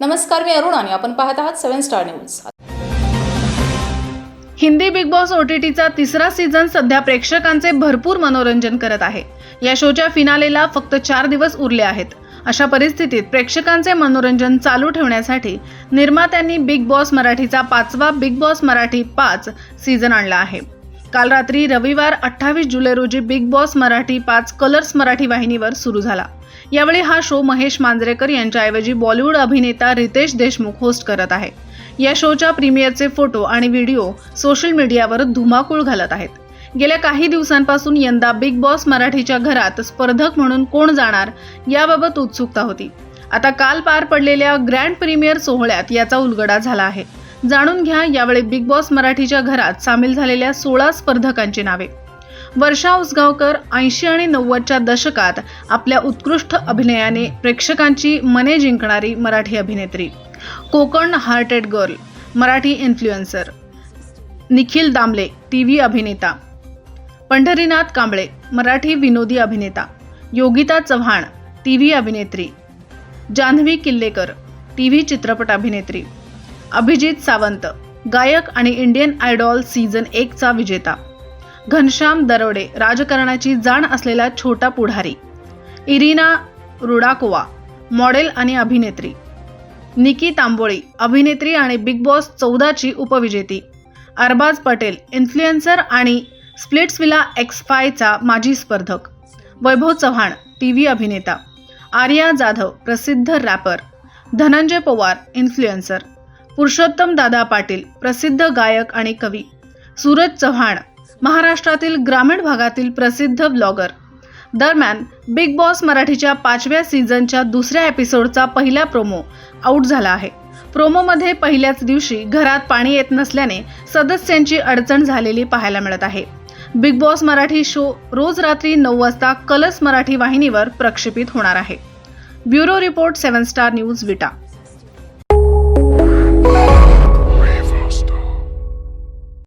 नमस्कार मी अरुण आणि आपण पाहत आहात seven star news. Hindi big boss ओटीटीचा तिसरा सीझन सध्या प्रेक्षकांचे भरपूर मनोरंजन करत आहे. या शोच्या फिनालेला फक्त चार दिवस उरले आहेत. अशा परिस्थितीत प्रेक्षकांचे मनोरंजन चालू ठेवण्यासाठी निर्मात्यांनी बिग बॉस मराठीचा पाचवा बिग बॉस मराठी पाच सीझन आणला आहे. काल रात्री रविवार अठ्ठावीस जुलै रोजी बिग बॉस मराठी पाच कलर्स मराठी वाहिनीवर सुरू झाला. यावेळी हा शो महेश मांजरेकर यांच्याऐवजी बॉलिवूड अभिनेता रितेश देशमुख होस्ट करत आहे. या शोच्या प्रीमियरचे फोटो आणि व्हिडिओ सोशल मीडियावर धुमाकूळ घालत आहेत. गेल्या काही दिवसांपासून यंदा बिग बॉस मराठीच्या घरात स्पर्धक म्हणून कोण जाणार याबाबत उत्सुकता होती. आता काल पार पडलेल्या ग्रँड प्रीमियर सोहळ्यात याचा उलगडा झाला आहे. जाणून घ्या यावेळी बिग बॉस मराठीच्या घरात सामील झालेल्या सोळा स्पर्धकांची नावे. वर्षा उसगावकर ऐंशी आणि नव्वदच्या दशकात आपल्या उत्कृष्ट अभिनयाने प्रेक्षकांची मने जिंकणारी मराठी अभिनेत्री. Konkan hearted girl Marathi influencer Nikhil Damle T V अभिनेता. पंढरीनाथ कांबळे मराठी विनोदी अभिनेता. योगिता चव्हाण टी व्ही अभिनेत्री. जान्हवी किल्लेकर टी व्ही चित्रपट अभिनेत्री. अभिजित सावंत गायक आणि इंडियन आयडॉल सीझन एकचा विजेता. घनश्याम दरोडे राजकारणाची जाण असलेला छोटा पुढारी. इरिना रुडाकोवा मॉडेल आणि अभिनेत्री. निकी तांबोळी अभिनेत्री आणि बिग बॉस चौदाची उपविजेती. अरबाज पटेल इन्फ्लुएन्सर आणि स्प्लिट्सविला एक्स फायचा माजी स्पर्धक. वैभव चव्हाण टी व्ही अभिनेता. आर्या जाधव प्रसिद्ध रॅपर. धनंजय पवार इन्फ्लुएन्सर. पुरुषोत्तम दादा पाटील प्रसिद्ध गायक आणि कवी. सूरज चव्हाण महाराष्ट्रातील ग्रामीण भागातील प्रसिद्ध ब्लॉगर दरम्यान बिग बॉस मराठीच्या पाचव्या सीझनच्या दुसऱ्या एपिसोडचा पहिला प्रोमो आऊट झाला आहे. प्रोमोमध्ये पहिल्याच दिवशी घरात पाणी येत नसल्याने सदस्यांची अडचण झालेली पाहायला मिळत आहे. बिग बॉस मराठी शो रोज रात्री नऊ वाजता कलस मराठी वाहिनीवर प्रक्षेपित होणार आहे. Bureau report seven star news Vita.